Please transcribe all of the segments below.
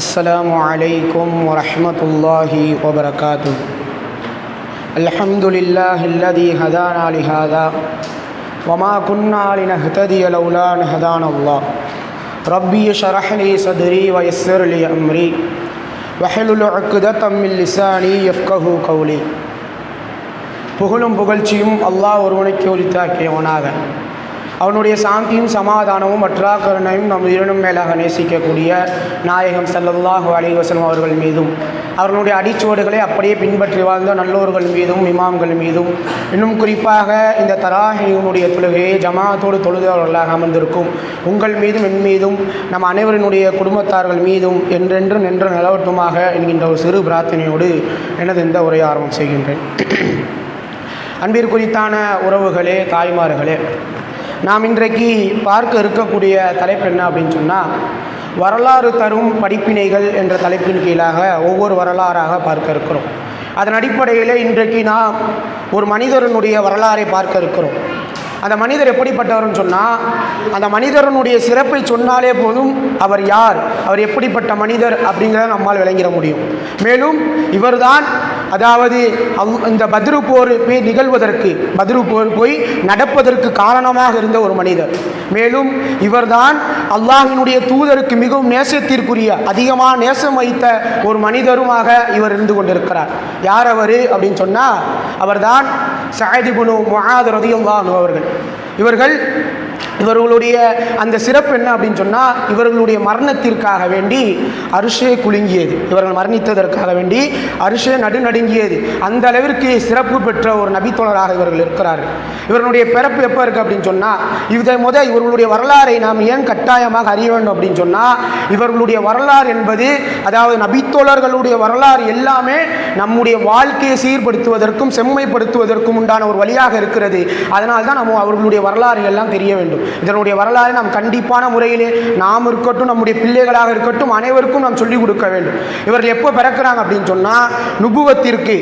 السلام عليكم ورحمة الله وبركاته. الحمد لله الذي هدانا لهذا وما كنا لنهتدي لولا أن هدانا الله. ربي شرح لي صدري ويسر لي أمري وحلل عقدة من لساني يفقه قولي. புகழும் புகழ்ச்சியும் அல்லாஹ் ஒருவனுக்கு உரித்தாக்கியவனாக அவனுடைய சாந்தியும் சமாதானமும் அற்றா கருணையும் நம் இரண்டும் மேலாக நேசிக்கக்கூடிய நாயகம் ஸல்லல்லாஹு அலைஹி அவர்கள் மீதும் அவர்களுடைய அடிச்சுவடுகளை அப்படியே பின்பற்றி வாழ்ந்த நல்லோர்கள் மீதும் இமாம்கள் மீதும். இன்னும் குறிப்பாக இந்த தராஹினுடைய தொழுகையை ஜமாத்தோடு தொழுதவர்களாக அமர்ந்திருக்கும் உங்கள் மீதும் என் மீதும் நம் அனைவரினுடைய குடும்பத்தார்கள் மீதும் என்றென்று நின்று நிலவட்டுமாக என்கின்ற ஒரு சிறு பிரார்த்தனையோடு எனது இந்த உரையை ஆரம்பம் செய்கின்றேன். அன்பிற்குறித்தான உறவுகளே தாய்மார்களே நாம் இன்றைக்கு பார்க்க இருக்கக்கூடிய தலைப்பு என்ன அப்படின்னு சொன்னால் வரலாறு தரும் படிப்பினைகள் என்ற தலைப்பின் கீழாக ஒவ்வொரு வரலாறாக பார்க்க இருக்கிறோம். அதன் அடிப்படையில் இன்றைக்கு நாம் ஒரு மனிதனுடைய வரலாறை பார்க்க இருக்கிறோம். அந்த மனிதர் எப்படிப்பட்டவர்னு சொன்னால் அந்த மனிதரனுடைய சிறப்பை சொன்னாலே போதும் அவர் யார் அவர் எப்படிப்பட்ட மனிதர் அப்படிங்கிறத நம்மால் விளங்கிட முடியும். மேலும் இவர்தான் அதாவது இந்த பத்ரு போர் போய் நிகழ்வதற்கு பத்ரு போர் போய் நடப்பதற்கு காரணமாக இருந்த ஒரு மனிதர். மேலும் இவர்தான் அல்லாஹினுடைய தூதருக்கு மிகவும் நேசத்திற்குரிய அதிகமாக நேசம் வைத்த ஒரு மனிதருமாக இவர் இருந்து கொண்டிருக்கிறார். யார் அவர் அப்படின்னு சொன்னால் அவர்தான் சாயதிபுனு முகாத் ரதியுல்லானு அவர்கள். Thank you. இவர்கள் இவர்களுடைய அந்த சிறப்பு என்ன அப்படின்னு சொன்னால் இவர்களுடைய மரணத்திற்காக வேண்டி அரிசே குலுங்கியது. இவர்கள் மரணித்ததற்காக வேண்டி அரிசே நடுநடுங்கியது. அந்த அளவிற்கு சிறப்பு பெற்ற ஒரு நபித்தோழராக இவர்கள் இருக்கிறார்கள். இவர்களுடைய பிறப்பு எப்போ இருக்குது அப்படின்னு சொன்னால் இதை முத இவர்களுடைய வரலாறை நாம் ஏன் கட்டாயமாக அறிய வேண்டும் அப்படின்னு சொன்னால் இவர்களுடைய வரலாறு என்பது அதாவது நபித்தோழர்களுடைய வரலாறு எல்லாமே நம்முடைய வாழ்க்கையை சீர்படுத்துவதற்கும் செம்மைப்படுத்துவதற்கும் உண்டான ஒரு வழியாக இருக்கிறது. அதனால் தான் நம்ம அவர்களுடைய வரலாறு எல்லாம் தெரிய வேண்டும். இதனுடைய வரலாறு நாம் கண்டிப்பான முறையிலே நாம் இருக்கட்டும் நம்முடைய பிள்ளைகளாக இருக்கட்டும் அனைவருக்கும் நாம் சொல்லிக் கொடுக்க வேண்டும். இவர்கள் எப்போ பிறக்கிறாங்க அப்படின்னு சொன்னால் நுபுவத்திற்கு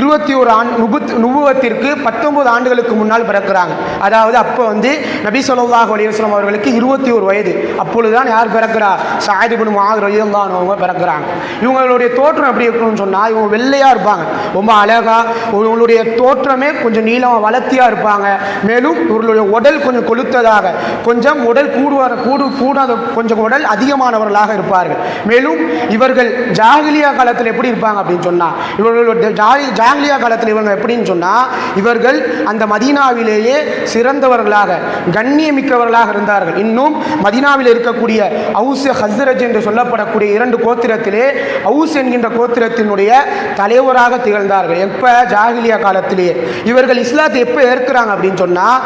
இருபத்தி ஒரு ஆண் நுபு நுபுவத்திற்கு பத்தொன்பது ஆண்டுகளுக்கு முன்னால் பிறக்கிறாங்க. அதாவது அப்போ வந்து நபி சொல்லாஹ் அலிவஸ்லாம் அவர்களுக்கு இருபத்தி ஒரு வயது. அப்பொழுதுதான் யார் பிறக்கிறா? சாயதுபுன் மாதிரி தான் அவங்க பிறக்கிறாங்க. இவங்களுடைய தோற்றம் எப்படி இருக்கணும்னு சொன்னால் இவங்க வெள்ளையாக இருப்பாங்க. ரொம்ப அழகாக இவங்களுடைய தோற்றமே கொஞ்சம் நீளமாக வளர்த்தியாக இருப்பாங்க. மேலும் இவர்களுடைய உடல் கொஞ்சம் கொளுத்ததாக கொஞ்சம் உடல் கூடுவார் கூடு கூடாத கொஞ்சம் உடல் அதிகமானவர்களாக இருப்பார்கள். மேலும் இவர்கள் ஜாகிலியா காலத்தில் எப்படி இருப்பாங்க அப்படின்னு சொன்னால் இவர்களுடைய ஜாகி ஜாகிலியா காலத்தில் இவங்க எப்படின்னு சொன்னால் இவர்கள் அந்த மதீனாவிலேயே சிறந்தவர்களாக கண்ணியமிக்கவர்களாக இருந்தார்கள். இன்னும் மதீனாவில் இருக்கக்கூடிய அவுஸ் ஹஸ்ரஜ் என்று சொல்லப்படக்கூடிய இரண்டு கோத்திரத்திலே அவுஸ் என்கின்ற கோத்திரத்தினுடைய தலைவராக திகழ்ந்தார்கள். எப்போ? ஜாகிலியா காலத்திலேயே. இவர்கள் இஸ்லாத்தை எப்போ ஏற்கிறாங்க அப்படின்னு சொன்னால்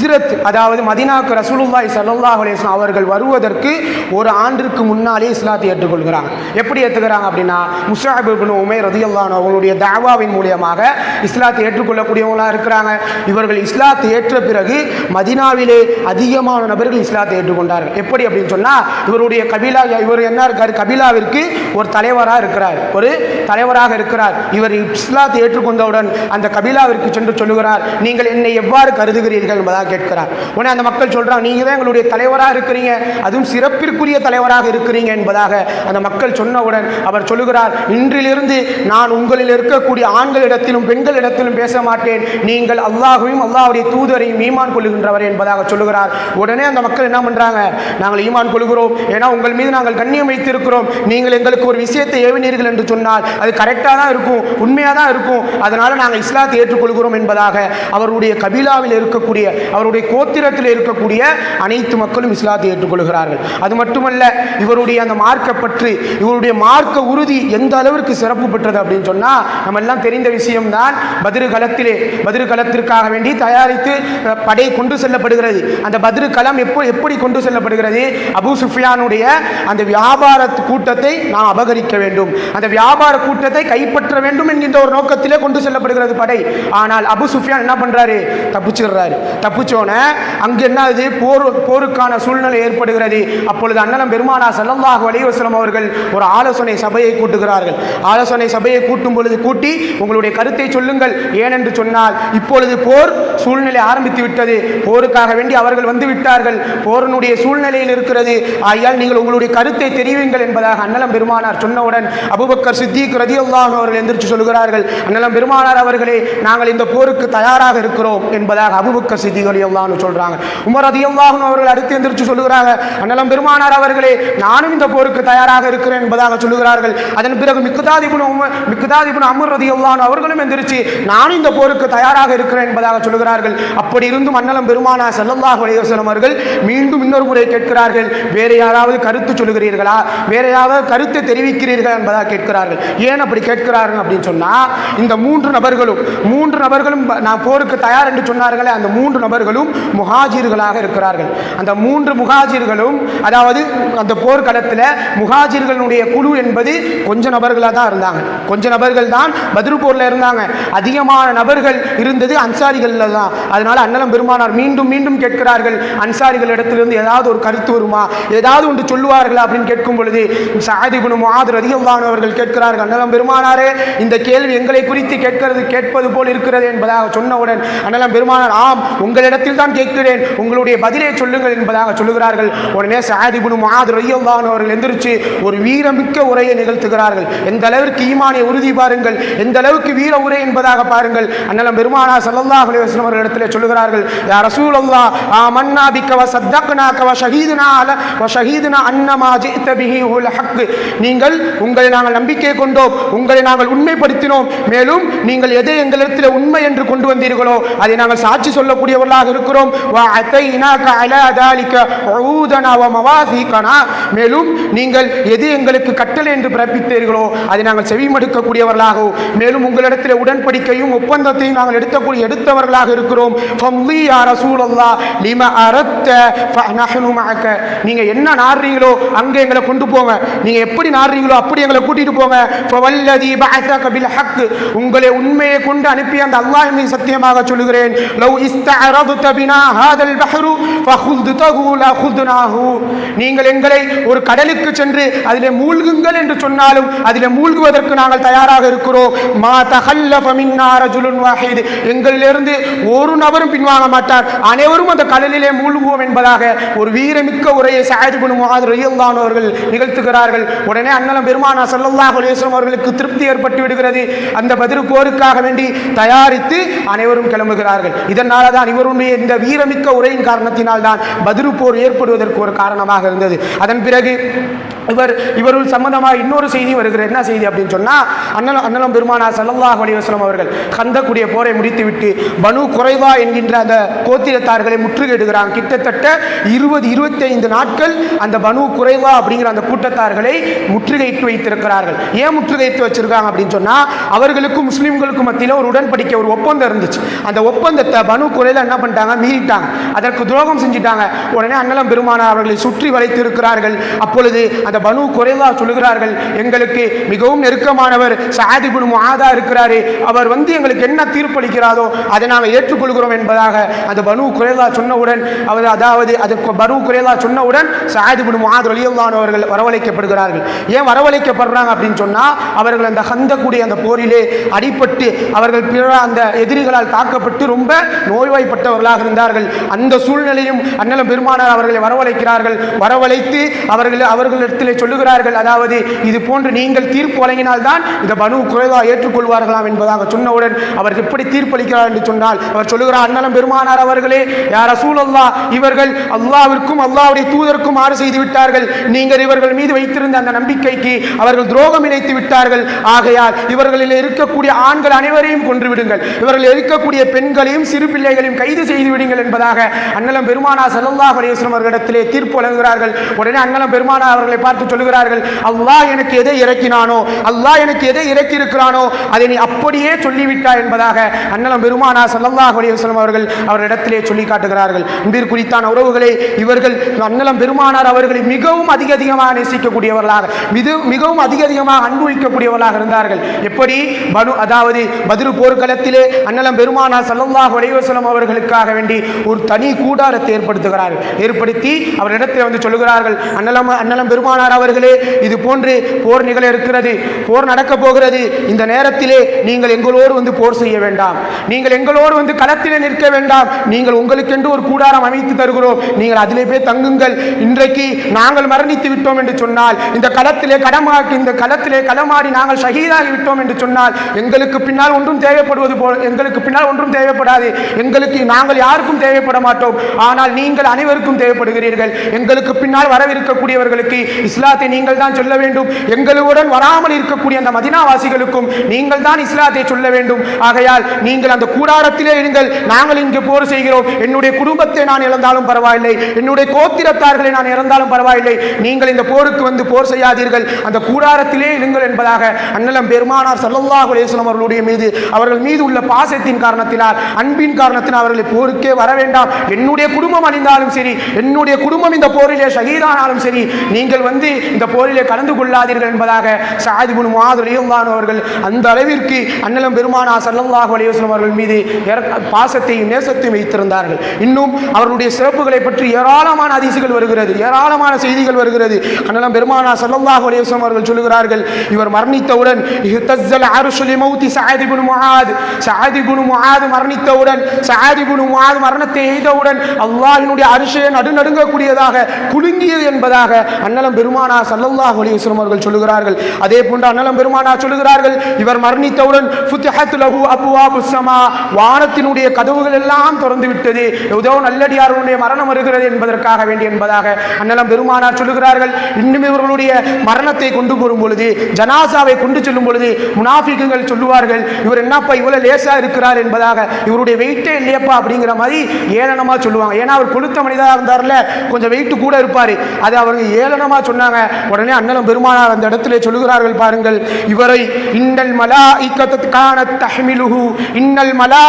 ஹிஜ்ரத் அதாவது மதினாக்கு ரசூலுல்லாய் சல்லாஹ் அலேஸ்லாம் அவர்கள் வருவதற்கு ஒரு ஆண்டிற்கு முன்னாலே இஸ்லாத்தை ஏற்றுக்கொள்கிறாங்க. எப்படி ஏற்றுக்கிறாங்க அப்படின்னா முஷாபிபின் உமே ரதியல்லான் அவங்களுடைய தாவாவின் மூலியமாக இஸ்லாத்தை ஏற்றுக்கொள்ளக்கூடியவங்களாக இருக்கிறாங்க. இவர்கள் இஸ்லாத்தை ஏற்ற பிறகு மதினாவிலே அதிகமான நபர்கள் இஸ்லாத்தை ஏற்றுக்கொண்டார்கள். எப்படி அப்படின்னு சொன்னால் இவருடைய கபிலா இவர் என்ன இருக்கார்? கபிலாவிற்கு ஒரு தலைவராக இருக்கிறார். ஒரு தலைவராக இருக்கிறார். இவர் இஸ்லாத்தை ஏற்றுக்கொண்டவுடன் அந்த கபிலாவிற்கு சென்று சொல்லுகிறார் நீங்கள் என்னை எவ்வாறு கருதுகிறீர்கள் என்பதாக கேட்கிறார். உடனே அந்த மக்கள் சொல்கிறாங்க நீங்க தான் எங்களுடைய தலைவராக இருக்கிறீங்க. அதுவும் சிறப்பிற்குரிய தலைவராக இருக்கிறீங்க என்பதாக அந்த மக்கள் சொன்னவுடன் அவர் சொல்லுகிறார் இன்றிலிருந்து நான் உங்களில் இருக்கக்கூடிய ஆண்களிடத்திலும் பெண்களிடத்திலும் பேச மாட்டேன் நீங்கள் அல்லாஹையும் அல்லாஹுடைய தூதரையும் ஈமான் கொள்ளுகின்றவர் என்பதாக சொல்லுகிறார். உடனே அந்த மக்கள் என்ன பண்றாங்க நாங்கள் ஈமான் கொள்கிறோம். ஏன்னா உங்கள் மீது நாங்கள் கண்ணியம் வைத்திருக்கிறோம். நீங்கள் எங்களுக்கு ஒரு விஷயத்தை ஏவினீர்கள் என்று சொன்னால் அது கரெக்டாக தான் இருக்கும் உண்மையாக தான் இருக்கும். அதனால் நாங்கள் இஸ்லாத்தை ஏற்றுக்கொள்கிறோம் என்பதாக அவருடைய கபிலாவில் இருக்கக்கூடிய அவருடைய கோத்திரத்தில் இருக்கக்கூடிய அனைத்து மக்களும் இஸ்லாத்தை ஏற்றுக்கொள்கிறார்கள். அது மட்டுமல்ல இவருடைய அந்த மார்க்க பற்று இவருடைய மார்க்க உறுதி எந்த அளவிற்கு சிறப்பு பெற்றது அப்படின்னு சொன்னால் நம்ம எல்லாம் தெரிந்த விஷயம்தான் பதிரு களத்திலே பதிரு களத்திற்காக வேண்டி தயாரித்து படை கொண்டு செல்லப்படுகிறது. அந்த பதிரு களம் எப்போ எப்படி கொண்டு செல்லப்படுகிறது? அபு சுஃபியானுடைய அந்த வியாபார கூட்டத்தை நாம் அபகரிக்க வேண்டும். அந்த வியாபார கூட்டத்தை கைப்பற்ற வேண்டும் என்கின்ற ஒரு நோக்கத்திலே கொண்டு செல்லப்படுகிறது படை. ஆனால் அபு சுஃபியான் என்ன பண்றாரு? தப்பிச்சிடுறாரு. தப்பிச்சோன அங்கே என்ன ஆகுது போர் போருக்கான சூழ்நிலை ஏற்படுகிறது. அப்பொழுது அண்ணலம் பெருமானா ஸல்லல்லாஹு வலிவசலம் அவர்கள் ஒரு ஆலோசனை சபையை கூட்டுகிறார்கள். ஆலோசனை சபையை கூட்டும் பொழுது கூட்டி உங்களுடைய கருத்தை சொல்லுங்கள். ஏனென்று சொன்னால் இப்பொழுது போர் சூழ்நிலை ஆரம்பித்து விட்டது. போருக்காக வேண்டி அவர்கள் வந்து விட்டார்கள். போரினுடைய சூழ்நிலையில் இருக்கிறது. ஆகையால் நீங்கள் உங்களுடைய கருத்தை தெரிவிங்கள் என்பதாக அண்ணலம் பெருமானார் சொன்னவுடன் அபுபக்கர் சித்திக் ரதியுல்லாஹு அவர்கள் எந்திரிச்சு சொல்கிறார்கள் அண்ணலம் பெருமானார் அவர்களே நாங்கள் இந்த போருக்கு தயாராக இருக்கிறோம் என்பதாக அபுபக்கர் சித்திக் ரதியுல்லாஹு சொல்கிறாங்க உமர் ரதியுல்லாஹு அவர்கள் அடுத்து எந்திரிச்சு சொல்லுகிறாங்க அண்ணலம் பெருமானார் அவர்களே நானும் இந்த போருக்கு தயாராக இருக்கிறேன் என்பதாக சொல்லுகிறார்கள். அதன் பிறகு மிக்குதாதிபுன் உமர் மிக்குதாதிபுன் அமர் ரதியுல்லாஹு அவர்களும் எந்திரிச்சு நானும் இந்த போருக்கு தயாராக இருக்கிறேன் என்பதாக சொல்லுகிறார்கள். அப்படி இருந்தும் அண்ணலம் பெருமானார் ஸல்லல்லாஹு அலைஹி அவர்கள் மீண்டும் இன்னொரு முறை கேட்கிறார்கள் வேறு யாராவது கருத்து சொல்லுகிறீர்களா? வேற யாராவது கருத்தை தெரிவிக்கிறீர்கள்? என்பதாக கேட்கிறார்கள். ஏன் அப்படி கேட்கிறார்கள் அப்படின்னு சொன்னா இந்த மூன்று நபர்களும் மூன்று நபர்களும் நான் போருக்கு தயார் என்று சொன்னார்களே அந்த மூன்று நபர்கள் முஸ்லிம்களும் முஹாஜிர்களாக இருக்கிறார்கள். அந்த மூன்று முகாஜிர்களும் அதாவது அந்த போர்க்களத்தில் முகாஜிர்களுடைய குழு என்பது கொஞ்ச நபர்களாக தான் இருந்தாங்க. கொஞ்ச நபர்கள் தான் பதில் போரில் இருந்தாங்க. அதிகமான நபர்கள் இருந்தது அன்சாரிகளில் தான். அதனால் அண்ணலம் பெருமானார் மீண்டும் மீண்டும் கேட்கிறார்கள் அன்சாரிகள் இடத்திலிருந்து ஏதாவது ஒரு கருத்து வருமா? ஏதாவது ஒன்று சொல்லுவார்களா அப்படின்னு கேட்கும் பொழுது சாதிபுன் மாதிரி அதிகமானவர்கள் கேட்கிறார்கள் அண்ணலம் பெருமானாரே இந்த கேள்வி எங்களை குறித்து கேட்கிறது கேட்பது போல் இருக்கிறது என்பதாக சொன்னவுடன் அண்ணலம் பெருமானார் ஆம் உங்களிடத்தில் தான் கேட்கிறேன். உங்களுடைய பதிலை சொல்லுங்கள் என்பதாக சொல்லுகிறார்கள். உடனே சாதிபுனு மாது ரதியல்லாஹு அவர்கள் எந்திரிச்சு ஒரு வீரமிக்க உரையை நிகழ்த்துகிறார்கள். எந்த அளவிற்கு ஈமானை உறுதி பாருங்கள் எந்த அளவுக்கு வீர உரை என்பதாக பாருங்கள். அண்ணலம் பெருமானா ஸல்லல்லாஹு அலுவலம் வஸல்லம் சொல்லுகிறார்கள் யா ரசூலல்லாஹ் ஆமன்னா மன்னா பிக்கவ சத்தக்னாக வ ஷஹீதுனா அல வ ஷஹீதுனா அன்னமா ஜிஅத பிஹி உல் ஹக்கு நீங்கள் உங்களை நாங்கள் நம்பிக்கை கொண்டோம் உங்களை நாங்கள் உண்மைப்படுத்தினோம். மேலும் நீங்கள் எதை எங்களிடத்தில் உண்மை என்று கொண்டு வந்தீர்களோ அதை நாங்கள் சாட்சி சொல்லக்கூடியவர்களாக இருக்கிறோம். மேலும் நீங்கள் எது எங்களுக்கு கட்டளை என்று பிறப்பித்தீர்களோ அதை நாங்கள் செவிமடுக்கக்கூடியவர்களாகவும் மேலும் உங்களிடத்தில் உடன்படிக்கையும் ஒப்பந்தத்தையும் நாங்கள் எடுத்தக்கூடிய எடுத்தவர்களாக இருக்கிறோம். நீங்க என்ன நாடுறீங்களோ அங்க எங்களை கொண்டு போங்க. நீங்க எப்படி நாடுறீங்களோ அப்படி எங்களை கூட்டிட்டு போங்க. உங்களை உண்மையை கொண்டு அனுப்பிய அந்த அல்லாஹ் சத்தியமாக சொல்லுகிறேன். லவ் பினா ஹாதல் பஹரு பஹ்ரு ஃபஹுல்துதஹு லஹுத்னாஹு நீங்கள் எங்களை ஒரு கடலுக்கு சென்று அதிலே மூழ்குங்கள் என்று சொன்னாலும் அதிலே மூழ்குவதற்கு நாங்கள் தயாராக இருக்கிறோம். மா தஹல்லஃப மின்னா ரஜுலுன் வாஹித். எங்களிலிருந்து ஒரு நபரும் பின்வாங்க மாட்டார். அனைவரும் அந்த கடலிலே மூழ்குவோம் என்பதாக ஒரு வீரமிக்க உரையை சாயித் பின் முஆத் ரலியல்லாஹு அவர்கள் நிகழ்த்துகிறார்கள். உடனே அண்ணலம் பெருமானா ஸல்லல்லாஹு அலைஹி வஸல்லம் அவர்களுக்கு திருப்தி ஏற்பட்டு விடுகிறது. அந்த பதில் போருக்காக வேண்டி தயாரித்து அனைவரும் கிளம்புகிறார்கள். இதனால தான் இவரும் இவருடைய இந்த வீரமிக்க உரையின் காரணத்தினால் தான் பதிரு போர் ஏற்படுவதற்கு ஒரு காரணமாக இருந்தது. அதன் பிறகு இவர் இவருள் சம்பந்தமாக இன்னொரு செய்தி வருகிற என்ன செய்தி அப்படின்னு சொன்னால் அண்ணலம் அண்ணலம் பெருமானா சல்லாஹ் அலைஹி அவர்கள் கந்தக்கூடிய போரை முடித்துவிட்டு பனு குறைவா என்கின்ற அந்த கோத்திரத்தார்களை முற்றுகையிடுகிறாங்க. கிட்டத்தட்ட இருபது இருபத்தைந்து நாட்கள் அந்த பனு குறைவா அப்படிங்கிற அந்த கூட்டத்தார்களை முற்றுகையிட்டு வைத்திருக்கிறார்கள். ஏன் முற்றுகையிட்டு வச்சிருக்காங்க அப்படின்னு சொன்னா அவர்களுக்கும் முஸ்லீம்களுக்கும் மத்தியில் ஒரு உடன்படிக்கை ஒரு ஒப்பந்தம் இருந்துச்சு. அந்த ஒப்பந்தத்தை பனு குறைவில் என்ன பண்ணிட்டாங்க? மீறிட்டாங்க. அதற்கு துரோகம் செஞ்சிட்டாங்க. உடனே அண்ணலம் பெருமானா அவர்களை சுற்றி வளைத்து இருக்கிறார்கள் அப்பொழுது அந்த பனு குறைவா சொல்லுகிறார்கள் எங்களுக்கு மிகவும் நெருக்கமானவர் சாதிபுன் முஆதா இருக்கிறாரு அவர் வந்து எங்களுக்கு என்ன தீர்ப்பளிக்கிறாரோ அதை நாங்கள் ஏற்றுக்கொள்கிறோம் என்பதாக அந்த பனு குறைவா சொன்னவுடன் அவர் அதாவது அது பனு குறைவா சொன்னவுடன் சாதிபுன் முஆத் ரலியல்லாஹு அவர்கள் வரவழைக்கப்படுகிறார்கள். ஏன் வரவழைக்கப்படுறாங்க அப்படின்னு சொன்னால் அவர்கள் அந்த ஹந்தக்கூடிய அந்த போரிலே அடிபட்டு அவர்கள் பிற அந்த எதிரிகளால் தாக்கப்பட்டு ரொம்ப நோய்வாய்ப்பட்டவர்களாக இருந்தார்கள். அந்த சூழ்நிலையும் அண்ணலம் பெருமானார் அவர்களை வரவழைக்கிறார்கள். வரவழைத்து அவர்கள் இடத்திலே சொல்லுகிறார்கள் அதாவது இது போன்று நீங்கள் தீர்ப்பு வழங்கினால்தான் இந்த பனு குறைவாக ஏற்றுக்கொள்வார்களாம் என்பதாக சொன்னவுடன் அவர் எப்படி தீர்ப்பளிக்கிறார் என்று சொன்னால் அவர் சொல்லுகிறார் அண்ணலம் பெருமானார் அவர்களே யார் அசூலல்லா இவர்கள் அல்லாவிற்கும் அல்லாவுடைய தூதருக்கும் மாறு செய்து விட்டார்கள். நீங்கள் இவர்கள் மீது வைத்திருந்த அந்த நம்பிக்கைக்கு அவர்கள் துரோகம் இணைத்து விட்டார்கள். ஆகையால் இவர்களில் இருக்கக்கூடிய ஆண்கள் அனைவரையும் கொன்றுவிடுங்கள் இவர்கள் இவர்களில் இருக்கக்கூடிய பெண்களையும் சிறு பிள்ளைகளையும் கைது செய்து விடுங்கள் என்பதாக அண்ணலம் பெருமானா ஸல்லல்லாஹு அலைஹி அவர்களிடத்திலே தீர்ப்பு வழங்குகிறார்கள். உடனே அண்ணலம் பெருமானா அவர்களை பார்த்து சொல்லுகிறார்கள் அல்லாஹ் எனக்கு எதை இறக்கினானோ அல்லாஹ் எனக்கு எதை இறக்கி இருக்கிறானோ அதை நீ அப்படியே சொல்லிவிட்டாய் என்பதாக அண்ணலம் பெருமானா சல்லல்லாஹ் அலிவசலம் அவர்கள் அவரிடத்திலே சொல்லி காட்டுகிறார்கள். அன்பிற்குரித்தான உறவுகளை இவர்கள் அண்ணலம் பெருமானார் அவர்களை மிகவும் அதிக அதிகமாக நேசிக்கக்கூடியவர்களாக மிது மிகவும் அதிக அதிகமாக அன்பு வைக்கக்கூடியவர்களாக இருந்தார்கள். எப்படி? பனு அதாவது பதிரு போர்க்களத்திலே அண்ணலம் பெருமானார் சல்லல்லாஹ் அலிவசலம் அவர்களுக்காக வேண்டி ஒரு தனி கூடாரத்தை ஏற்படுத்துகிறார்கள். ஏற்படுத்தி அவரிடத்தில் வந்து சொல்லுகிறார்கள் அண்ணலம் அண்ணலம் பெருமானார் அவர்களே இது போன்று போர் நிகழ இருக்கிறது. போர் நடக்க போகிறது. இந்த நேரத்திலே நீங்கள் எங்களோடு வந்து போர் செய்ய வேண்டாம். நீங்கள் எங்களோடு வந்து களத்திலே நிற்க வேண்டாம். நீங்கள் உங்களுக்கென்று ஒரு கூடாரம் அமைத்து தருகிறோம். நீங்கள் அதிலே போய் தங்குங்கள். இன்றைக்கு நாங்கள் மரணித்து விட்டோம் என்று சொன்னால் இந்த களத்திலே கடமா இந்த களத்திலே களமாடி நாங்கள் ஷஹீதாகி விட்டோம் என்று சொன்னால் எங்களுக்கு பின்னால் ஒன்றும் தேவைப்படுவது போல் எங்களுக்கு பின்னால் ஒன்றும் தேவைப்படாது. எங்களுக்கு நாங்கள் யாருக்கும் தேவைப்பட மாட்டோம். ஆனால் நீங்கள் அனைவருக்கும் தேவைப்படுகிறீர்கள். எங்களுக்கு பின்னால் வரவிருக்கக்கூடியவர்களுக்கு இஸ்லாத்தை நீங்கள் தான் சொல்ல வேண்டும். எங்களுடன் வராமல் இருக்கக்கூடிய அந்த மதினாவாசிகளுக்கும் நீங்கள் தான் இஸ்லாத்தை சொல்ல வேண்டும். ஆகையால் நீங்கள் அந்த கூடாரத்திலே இருங்கள். நாங்கள் இங்கு போர் செய்கிறோம். என்னுடைய குடும்பத்தை நான் இழந்தாலும் பரவாயில்லை. என்னுடைய கோத்திரத்தார்களை நான் இறந்தாலும் பரவாயில்லை. நீங்கள் இந்த போருக்கு வந்து போர் செய்யாதீர்கள். அந்த கூடாரத்திலே இருங்கள் என்பதாக அண்ணலம் பெருமானார் சல்லல்லா அலைஹி அவர்களுடைய மீது அவர்கள் மீது உள்ள பாசத்தின் காரணத்தினால் அன்பின் காரணத்தினால் அவர்களை போருக்கே வர வேண்டாம். என்னுடைய குடும்பம் அழிந்தாலும் சரி என்னுடைய குடும்பம் இந்த போரிலே ஷகீதானாலும் சரி நீங்கள் வந்து வந்து இந்த போரிலே கலந்து கொள்ளாதீர்கள் என்பதாக சாதிபுன் மாதிரியும் அவர்கள் அந்த அளவிற்கு அண்ணலம் பெருமானா ஸல்லல்லாஹு அலைஹி அவர்கள் மீது பாசத்தையும் நேசத்தையும் வைத்திருந்தார்கள். இன்னும் அவர்களுடைய சிறப்புகளை பற்றி ஏராளமான அதிசுகள் வருகிறது. ஏராளமான செய்திகள் வருகிறது. அண்ணலம் பெருமானா ஸல்லல்லாஹு அலைஹி அவர்கள் சொல்லுகிறார்கள் இவர் மரணித்தவுடன் இஹ்தஸ்ஸல் அர்ஷு லிமௌத்தி சஅத் மரணித்தவுடன் சஅத் இப்னு மரணத்தை எய்தவுடன் அல்லாஹினுடைய அரிசை நடுநடுங்கக்கூடியதாக குலுங்கியது என்பதாக அண்ணலம் பெருமானா சல்லல்லாஹ் அலி வஸ்லம் அவர்கள் சொல்லுகிறார்கள். அதே போன்று அண்ணலம் பெருமானா சொல்லுகிறார்கள். இவர் மரணித்தவுடன் ஃபுத்திஹத் லஹு அப்வாபுஸ் ஸமா வானத்தினுடைய கதவுகள் எல்லாம் திறந்து விட்டது. ஏதோ நல்லடியாருடைய மரணம் வருகிறது என்பதற்காக வேண்டி என்பதாக அண்ணலம் பெருமானார் சொல்லுகிறார்கள். இன்னும் இவர்களுடைய மரணத்தை கொண்டு போகும் பொழுது ஜனாசாவை கொண்டு செல்லும் பொழுது முனாஃபிக்குகள் சொல்லுவார்கள் இவர் என்னப்பா இவ்வளவு லேசா இருக்கிறார் என்பதாக? இவருடைய வெயிட்டே இல்லையப்பா அப்படிங்கிற மாதிரி ஏளனமா சொல்லுவாங்க. ஏன்னா அவர் கொளுத்த மனிதாக இருந்தார்ல கொஞ்சம் வெயிட் கூட இருப்பார். அது அவங்க ஏளனமா சொன்னாங்க. உடனே அண்ணலும் பெருமானார் அந்த இடத்துல சொல்லுகிறார்கள் பாருங்கள். இவரை இன்னல் மலா கான தஹ்மிலுஹு இன்னல் மலா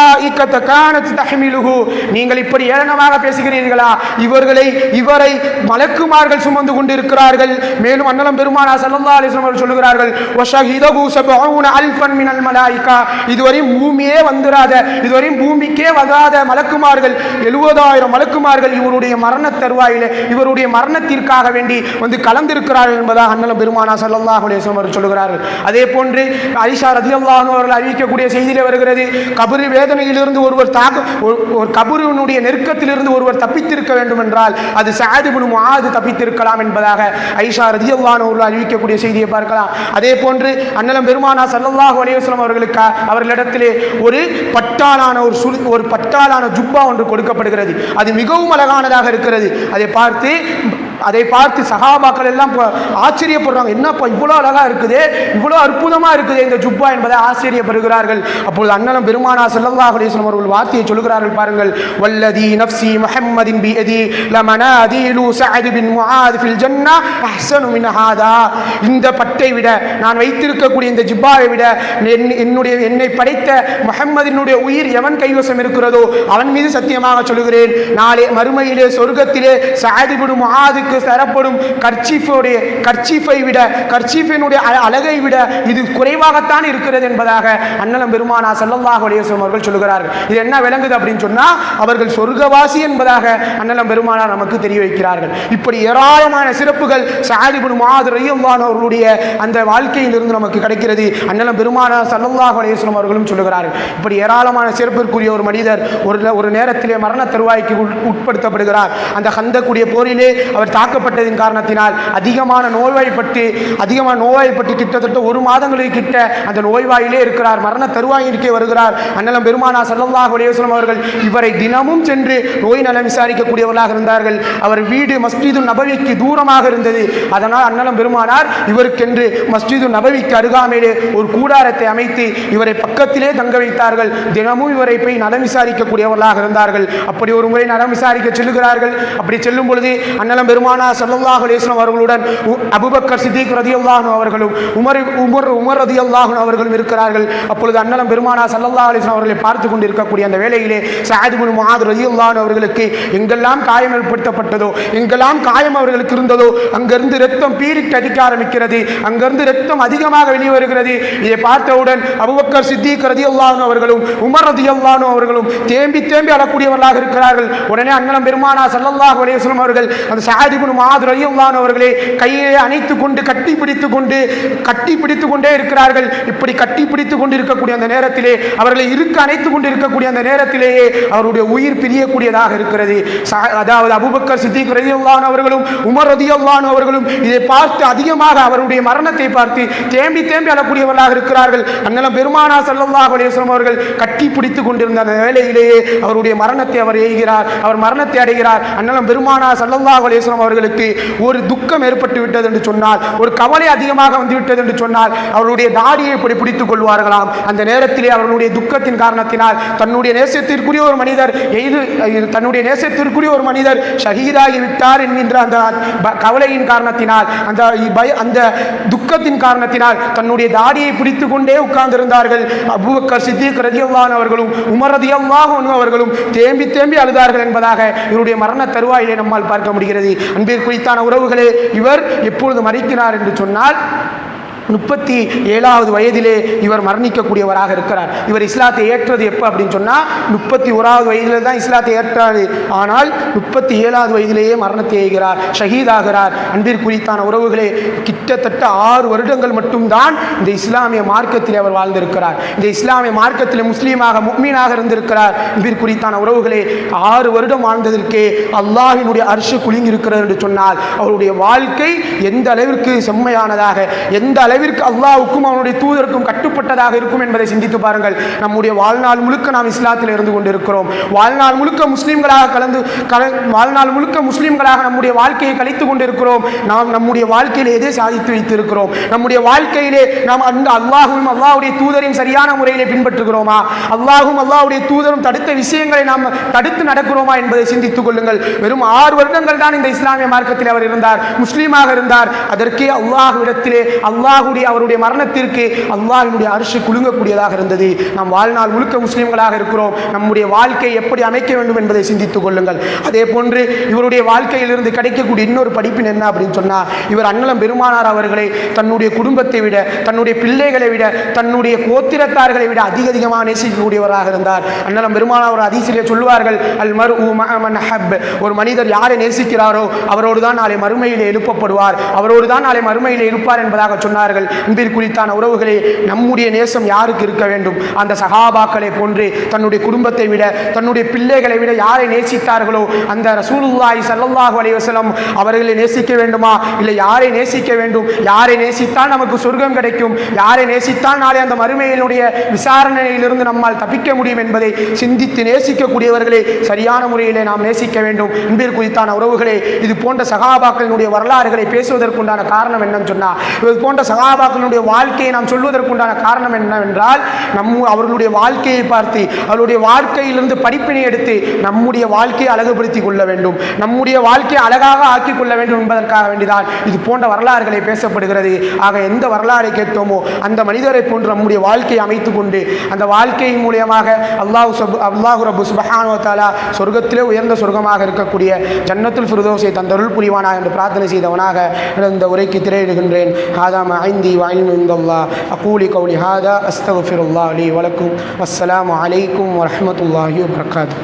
கான தஹ்மிலுஹு. நீங்கள் இப்படி ஏளனமாக பேசுகிறீர்களா? இவர்களை இவரை மலக்குமார்கள் சுமந்து கொண்டிருக்கிறார்கள். மேலும் அண்ணலம் பெருமானா சல்லா அலைஹி அவர்கள் சொல்லுகிறார்கள் வஷஹிதஹு சபஊன அல்பன் மினல் மலாயிகா. இதுவரை பூமியே வந்துராத இதுவரையும் பூமிக்கே வராத மலக்குமார்கள் எழுபதாயிரம் மலக்குமார்கள் இவருடைய மரண தருவாயிலே இவருடைய மரணத்திற்காக வேண்டி வந்து கல கலந்திருக்கிறார்கள் என்பதாக அண்ணலம் பெருமானா ஸல்லல்லாஹு அலைஹி அவர் சொல்லுகிறார்கள். அதே போன்று ஐஷா ரதி அல்லாஹன் அவர்கள் அறிவிக்கக்கூடிய செய்தியில் வருகிறது. கபரு வேதனையிலிருந்து ஒருவர் தாக்க ஒரு- ஒரு கபருனுடைய நெருக்கத்திலிருந்து ஒருவர் தப்பித்திருக்க வேண்டும் என்றால் அது சாதிபுன் ஆது தப்பித்திருக்கலாம் என்பதாக ஐஷா ரதி அன்ஹா அவர்கள் அறிவிக்கக்கூடிய செய்தியை பார்க்கலாம். அதே போன்று அண்ணலம் பெருமானா ஸல்லல்லாஹு அலைஹி அவர்களுக்கு அவர்களிடத்திலே ஒரு பட்டாலான ஒரு சுரு ஒரு பட்டாலான ஜுப்பா ஒன்று கொடுக்கப்படுகிறது. அது மிகவும் அழகானதாக இருக்கிறது. அதை பார்த்து அதை பார்த்து சகாபாக்கள் எல்லாம் ஆச்சரியப்படுறாங்க. என்னப்பா இவ்வளோ அழகா இருக்குது? இவ்வளோ அற்புதமா இருக்குது இந்த ஜுப்பா என்பதை ஆச்சரியப்படுகிறார்கள். அப்பொழுது அண்ணலம் பெருமானா ஸல்லல்லாஹு அலைஹி அவர்கள் வார்த்தையை சொல்கிறார்கள் பாருங்கள். வல்லதி நஃப்சி முஹம்மதின் பியதி லமனாதீலு சஅத் பின் முஆத் ஃபில் ஜன்னா அஹ்சனு மின் ஹாதா. இந்த பட்டை விட நான் வைத்திருக்கக்கூடிய இந்த ஜிப்பாவை விட என்- என்னுடைய என்னை படைத்த முஹம்மதினுடைய உயிர் எவன் கைவசம் இருக்கிறதோ அவன் மீது சத்தியமாக சொல்லுகிறேன். நாளே மறுமையிலே சொர்க்கத்திலே சாதிபுடு முஆதுக்கு தரப்படும் கர்ச்சீஃபோடைய கர்ச்சீஃபை விட கர்ச்சீஃபினுடைய அழகை விட இது குறைவாகத்தான் இருக்கிறது என்பதாக அண்ணலம் பெருமானா ஸல்லல்லாஹு அலைஹி அவர்கள் சொல்லுகிறார்கள். இது என்ன விளங்குது அப்படின்னு சொன்னால் அவர்கள் சொர்க்கவாசி என்பதாக அண்ணலம் பெருமானா நமக்கு தெரிய வைக்கிறார்கள் இப்படி ஏராளமான சிறப்புகள் சாதிபுன் முஆது ரலியல்லாஹு அவர்களுடைய அந்த வாழ்க்கையிலிருந்து நமக்கு கிடைக்கிறது. அண்ணலம் பெருமானா ஸல்லல்லாஹு அலைஹி அவர்களும் சொல்லுகிறார்கள். இப்படி ஏராளமான சிறப்பிற்குரிய ஒரு மனிதர் ஒரு ஒரு நேரத்திலே மரண தருவாய்க்கு உட்படுத்தப்படுகிறார். அந்த ஹந்தக்கூடிய போரிலே அவர் தாக்கப்பட்டதின் காரணத்தினால் அதிகமான நோய்வாய்ப்பட்டு அதிகமான நோய்வாய்ப்பட்டு கிட்டத்தட்ட ஒரு மாதங்களுக்கு கிட்ட அந்த நோய்வாயிலே இருக்கிறார். மரண தருவாயிற்கே வருகிறார். அண்ணலம் பெருமானா ஸல்லல்லாஹு அலைஹி அவர்கள் இவரை தினமும் சென்று நோய் நலம் விசாரிக்கக்கூடியவர்களாக இருந்தார்கள். அவர் வீடு மஸ்ஜிது நபவிக்கு தூரமாக இருந்தது. அதனால் அண்ணலம் பெருமானார் இவருக்கென்று மஸ்ஜிது நபவிக்கு அருகாமையிலே ஒரு கூடாரத்தை அமைத்து இவரை பக்கத்திலே தங்க வைத்தார்கள். தினமும் இவரை போய் நலம் விசாரிக்கக்கூடியவர்களாக இருந்தார்கள். அப்படி ஒரு முறை நலம் விசாரிக்க செல்லுகிறார்கள். அப்படி செல்லும் பொழுது அண்ணலம் பெருமான் பெருமானா சல்லாஹ் அலிஸ்லாம் அவர்களுடன் அபுபக்கர் சித்திக் ரதி அல்லாஹன் அவர்களும் உமர் உமர் உமர் ரதி அல்லாஹன் அவர்களும் இருக்கிறார்கள். அப்பொழுது அண்ணலம் பெருமானா சல்லல்லாஹு அலிஸ்லாம் அவர்களை பார்த்து கொண்டிருக்கக்கூடிய அந்த வேளையிலே சாதிபுன் ரதி அல்லாஹன் அவர்களுக்கு எங்கெல்லாம் காயம் ஏற்படுத்தப்பட்டதோ எங்கெல்லாம் காயம் அவர்களுக்கு இருந்ததோ அங்கிருந்து ரத்தம் பீரிட்டு அடிக்க ஆரம்பிக்கிறது அங்கிருந்து ரத்தம் அதிகமாக வெளியே வருகிறது. இதை பார்த்தவுடன் அபுபக்கர் சித்திக் ரதி அல்லாஹன் அவர்களும் உமர் ரதி அல்லாஹன் அவர்களும் தேம்பி தேம்பி அழக்கூடியவர்களாக இருக்கிறார்கள். உடனே அண்ணலம் பெருமானா சல்லல்லாஹு அலிஸ்லாம் அவர்கள் அந்த சாதிபுன் மாது ரதியுல்லாஹு அவர்களே கையை அணைத்து கொண்டு கட்டி பிடித்து கொண்டு கட்டி பிடித்து கொண்டே இருக்கிறார்கள். இப்படி கட்டி பிடித்து கொண்டு இருக்கக்கூடிய அந்த நேரத்திலே அவர்களை இருக்க அணைத்து கொண்டு இருக்கக்கூடிய அந்த நேரத்திலேயே அவருடைய உயிர் பிரியக்கூடியதாக இருக்கிறது. அதாவது அபுபக்கர் சித்திக் ரதியுல்லான் அவர்களும் உமர் ரதியுல்லான் அவர்களும் இதை பார்த்து அதிகமாக அவருடைய மரணத்தை பார்த்து தேம்பி தேம்பி அழக்கூடியவர்களாக இருக்கிறார்கள். அண்ணலம் பெருமானா சல்லல்லாஹு அலைஹி அவர்கள் கட்டி பிடித்து கொண்டிருந்த அந்த வேலையிலேயே அவருடைய மரணத்தை அவர் எய்கிறார். அவர் மரணத்தை அடைகிறார். அண்ணலம் பெருமானா சல்லல்லாஹு அலேஸ்வரம் அவர்களுக்கு ஒரு துக்கம் ஏற்பட்டு விட்டது என்று சொன்னால் ஒரு கவலை அதிகமாக வந்து விட்டது என்று சொன்னால் அவருடைய தாடியை இப்படி பிடித்துக் கொள்வார்களாம். அந்த நேரத்திலே அவர்களுடைய துக்கத்தின் காரணத்தினால் தன்னுடைய நேசத்திற்குரிய ஒரு மனிதர் எய்து தன்னுடைய நேசத்திற்குரிய ஒரு மனிதர் ஷஹீதாகி விட்டார் என்கின்ற அந்த ப- கவலையின் காரணத்தினால் அந்த பய அந்த துக்கத்தின் காரணத்தினால் தன்னுடைய தாடியை பிடித்து கொண்டே உட்கார்ந்திருந்தார்கள். அபுபக்கர் சித்திக் ரதியல்லான் அவர்களும் உமர் ரதியல்லாஹு அவர்களும் தேம்பி தேம்பி அழுதார்கள் என்பதாக இவருடைய மரண தருவாயிலே நம்மால் பார்க்க முடிகிறது. அன்பிற்குறித்தான உறவுகளே இவர் எப்பொழுது மறைக்கிறார் என்று சொன்னால் முப்பத்தி ஏழாவது வயதிலே இவர் மரணிக்கக்கூடியவராக இருக்கிறார். இவர் இஸ்லாத்தை ஏற்றது எப்போ அப்படின்னு சொன்னால் முப்பத்தி ஓராவது வயதில் தான் இஸ்லாத்தை ஏற்றாரு. ஆனால் முப்பத்தி ஏழாவது வயதிலேயே மரணத்தை ஏகிறார் ஷஹீதாகிறார். அன்பிற்குறித்தான உறவுகளே கிட்டத்தட்ட ஆறு வருடங்கள் மட்டும்தான் இந்த இஸ்லாமிய மார்க்கத்தில் அவர் வாழ்ந்திருக்கிறார். இந்த இஸ்லாமிய மார்க்கத்தில் முஸ்லீமாக முக்மீனாக இருந்திருக்கிறார். அன்பிற்குறித்தான உறவுகளே ஆறு வருடம் வாழ்ந்ததற்கே அல்லாஹினுடைய அரிசு குலுங்கி இருக்கிறார் என்று சொன்னால் அவருடைய வாழ்க்கை எந்த அளவிற்கு செம்மையானதாக எந்த அளவிற்கு அல்லாவுக்கும் அவனுடைய தூதருக்கும் கட்டுப்பட்டதாக இருக்கும் என்பதை சிந்தித்து பாருங்கள். நம்முடைய வாழ்நாள் முழுக்க நாம் இஸ்லாத்தில் இருந்து கொண்டிருக்கிறோம். வாழ்நாள் முழுக்க முஸ்லீம்களாக கலந்து கல வாழ்நாள் முழுக்க முஸ்லீம்களாக நம்முடைய வாழ்க்கையை கழித்து கொண்டிருக்கிறோம். நாம் நம்முடைய வாழ்க்கையில் எதை சாதித்து வைத்திருக்கிறோம்? நம்முடைய வாழ்க்கையிலே நாம் அந்த அல்லாஹும் அல்லாவுடைய தூதரையும் சரியான முறையிலே பின்பற்றுகிறோமா? அல்லாஹும் அல்லாவுடைய தூதரும் தடுத்த விஷயங்களை நாம் தடுத்து நடக்கிறோமா என்பதை சிந்தித்துக் கொள்ளுங்கள். வெறும் ஆறு வருடங்கள் தான் இந்த இஸ்லாமிய மார்க்கத்தில் அவர் இருந்தார் முஸ்லீமாக இருந்தார். அதற்கே அல்லாஹ்விடத்திலே அல்லாஹுடைய அவருடைய மரணத்திற்கு அல்லாஹினுடைய அரிசி குலுங்கக்கூடியதாக இருந்தது. நாம் வாழ்நாள் முழுக்க முஸ்லீம்களாக இருக்கிறோம். நம்முடைய வாழ்க்கையை எப்படி அமைக்க வேண்டும் என்பதை சிந்தித்துக் கொள்ளுங்கள். அதே போன்று இவருடைய வாழ்க்கையிலிருந்து கிடைக்கக்கூடிய இன்னொரு படிப்பின் என்ன அப்படின்னு சொன்னால் இவர் அண்ணலம் பெருமானார் அவர்களை தன்னுடைய குடும்பத்தை விட தன்னுடைய பிள்ளைகளை விட தன்னுடைய கோத்திரத்தார்களை விட அதிக அதிகமாக நேசிக்கக்கூடியவராக இருந்தார். அண்ணலம் பெருமானார் ஒரு அதிசயிலே சொல்லுவார்கள் அல் மர் ஹப். ஒரு மனிதர் யாரை நேசிக்கிறாரோ அவரோடு தான் நாளை மறுமையிலே எழுப்பப்படுவார். அவரோடு தான் நாளை மறுமையிலே இருப்பார் என்பதாக சொன்னார் அன்பில் குறித்தான உறவுகளே நம்முடைய நேசம் யாருக்கு இருக்க வேண்டும்? அந்த சகாபாக்களை போன்று தன்னுடைய குடும்பத்தை விட தன்னுடைய பிள்ளைகளை விட யாரை நேசித்தார்களோ அந்த ரசூலுல்லாய் சல்லாஹு அலைவசலம் அவர்களை நேசிக்க வேண்டுமா? இல்லை யாரை நேசிக்க வேண்டும்? யாரை நேசித்தால் நமக்கு சொர்க்கம் கிடைக்கும்? யாரை நேசித்தால் நாளை அந்த மறுமையினுடைய விசாரணையிலிருந்து நம்மால் தப்பிக்க முடியும் என்பதை சிந்தித்து நேசிக்கக்கூடியவர்களை சரியான முறையிலே நாம் நேசிக்க வேண்டும். அன்பில் குறித்தான உறவுகளே இது போன்ற சகாபாக்களினுடைய வரலாறுகளை பேசுவதற்குண்டான காரணம் என்னன்னு சொன்னால் இது போன்ற சகாபாக்களுடைய வாழ்க்கையை நாம் சொல்வதற்குண்டான காரணம் என்னவென்றால் நம் அவர்களுடைய வாழ்க்கையை பார்த்து அவருடைய வாழ்க்கையிலிருந்து படிப்பினை எடுத்து நம்முடைய வாழ்க்கையை அழகுபடுத்திக் கொள்ள வேண்டும். நம்முடைய வாழ்க்கையை அழகாக ஆக்கிக் கொள்ள வேண்டும் என்பதற்காக வேண்டிதான் இது போன்ற வரலாறுகளை பேசப்படுகிறது. ஆக எந்த வரலாறை கேட்டோமோ அந்த மனிதரை போன்று நம்முடைய வாழ்க்கையை அமைத்து கொண்டு அந்த வாழ்க்கையின் மூலியமாக அல்லாஹ் சப் அல்லாஹு ரபு சுபஹானோ தாலா சொர்க்கத்திலே உயர்ந்த சொர்க்கமாக இருக்கக்கூடிய ஜன்னத்துல் ஃபிருதோஸை தந்தருள் புரிவானா என்று பிரார்த்தனை செய்தவனாக இந்த உரைக்கு திரையிடுகின்றேன். عندي وعلم عند الله. أقول قولي هذا أستغفر الله لي ولكم. والسلام عليكم ورحمة الله وبركاته.